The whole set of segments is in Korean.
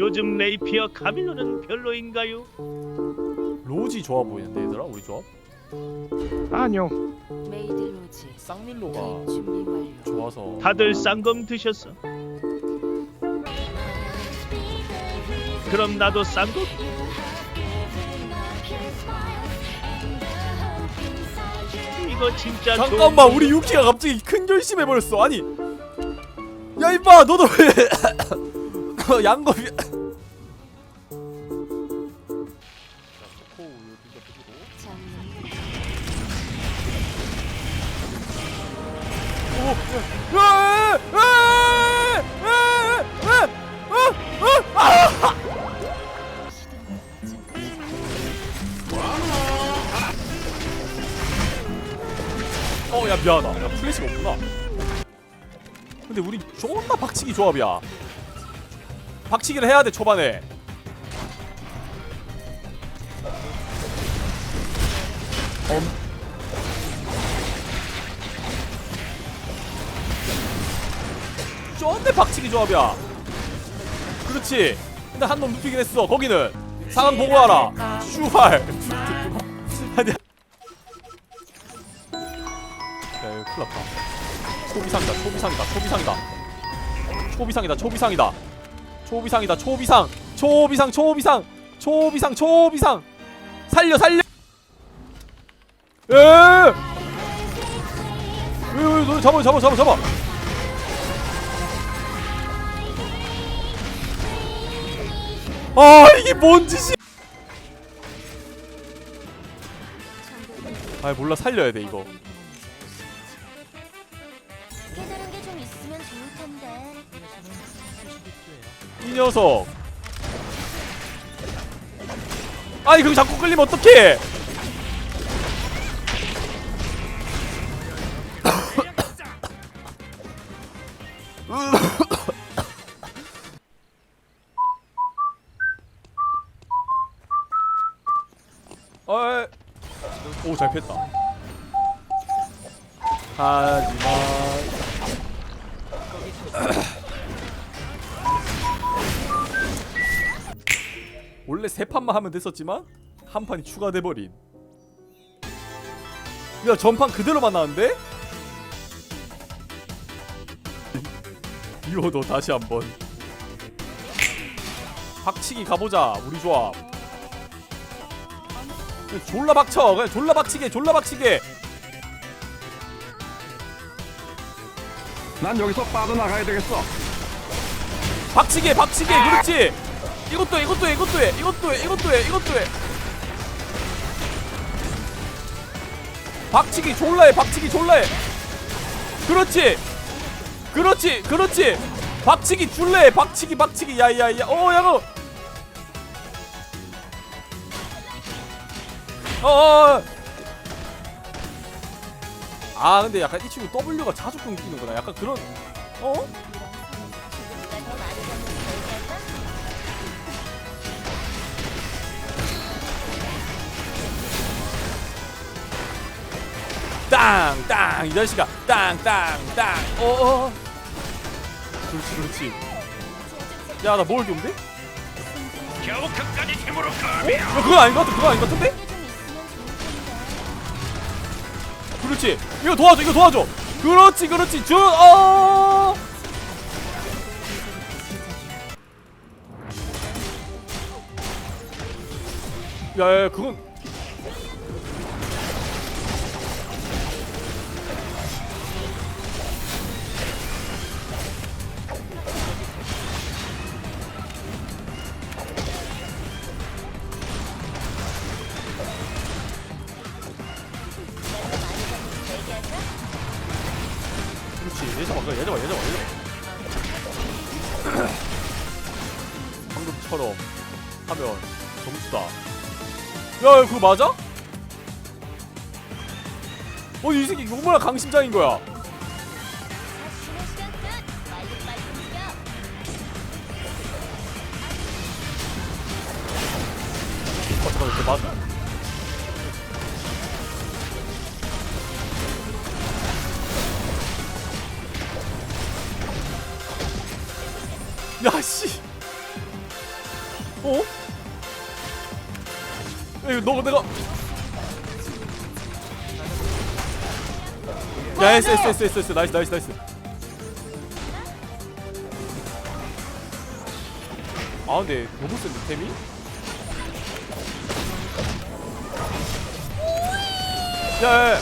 요즘 레이피어 카밀로는 별로인가요? 로지 좋아 보이는데 얘들아 우리 조합? 아니요. 메이드 로지. 쌍밀로가 준비 완료. 좋아서. 다들 쌍검 드셨어? 그럼 나도 쌍검? 이거 진짜 잠깐만 우리 유키가 갑자기 큰 결심해버렸어. 아니 야 임마 너도 왜 양겁이 어야 미안하다. 야 플래시가 없구나. 근데 우리 존나 박치기 조합이야. 박치기를 해야 돼 초반에. 엄 쫀데 박치기 조합이야 그렇지 근데 한 놈 눕히긴 했어 거기는 상황 보고 와라 슈발 아니야 야 이거 큰일 났다 초비상이다 초비상이다 초비상이다 초비상이다 초비상이다 초비상이다 초비상 초비상 초비상 초비상 초비상 살려 살려 에에에 너 잡아 잡아 잡아 잡아 아 이게 뭔 짓이 아 몰라 살려야 돼 이거. 깨달은 게 좀 있으면 좋을 텐데. 이 녀석. 아니 그거 자꾸 끌리면 어떡해 오잘 폈다 하지마 원래 세 판만 하면 됐었지만 한 판이 추가돼 버린. 야 전판 그대로만 나왔는데? 이거도 다시 한번. 박치기 가보자 우리 조합. 졸라 박쳐. 그냥 졸라 박치게 졸라 박치게. 난 여기서 빠져나가야 되겠어. 박치게 박치게 그렇지. 이것도 해 이것도 해 이것도 해 이것도 해 이것도 해 이것도 해. 박치기 졸라 해 박치기 졸라 해. 그렇지. 그렇지 그렇지. 박치기 줄래? 박치기 박치기. 야야야. 어 야거 어어 아 근데 약간 이 친구 W가 자주 끊기는구나 약간 그런 어? 걸까? 땅땅 이 자식아 땅 땅 땅 어어 그렇지 그렇지 야나 먹을 게 없는데? 겨우 어? 그거 아닌 것 같아 그거 아닌 것 같은데? 그렇지. 이거 도와줘 이거 도와줘. 그렇지 그렇지. 줄어! 야야 그건 그렇지. 얘 잡아 얘 잡아 얘 잡아 얘 잡아. 방금처럼 하면 점수다. 야 야, 그거 맞아? 어이 새끼 얼마나 강심장인 거야 어? 야, 이거 너가 내가 야 S S S S S 나이스 나이스 나이스. 아 근데 너무 센데 템이? 야야야.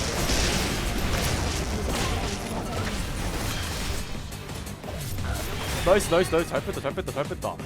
나이스 나이스 나이스. 잘 뺐다 잘 뺐다 잘 뺐다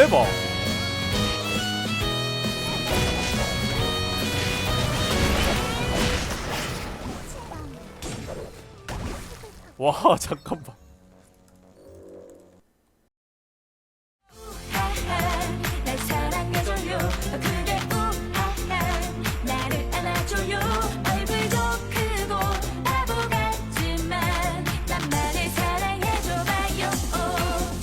에바 와 잠깐만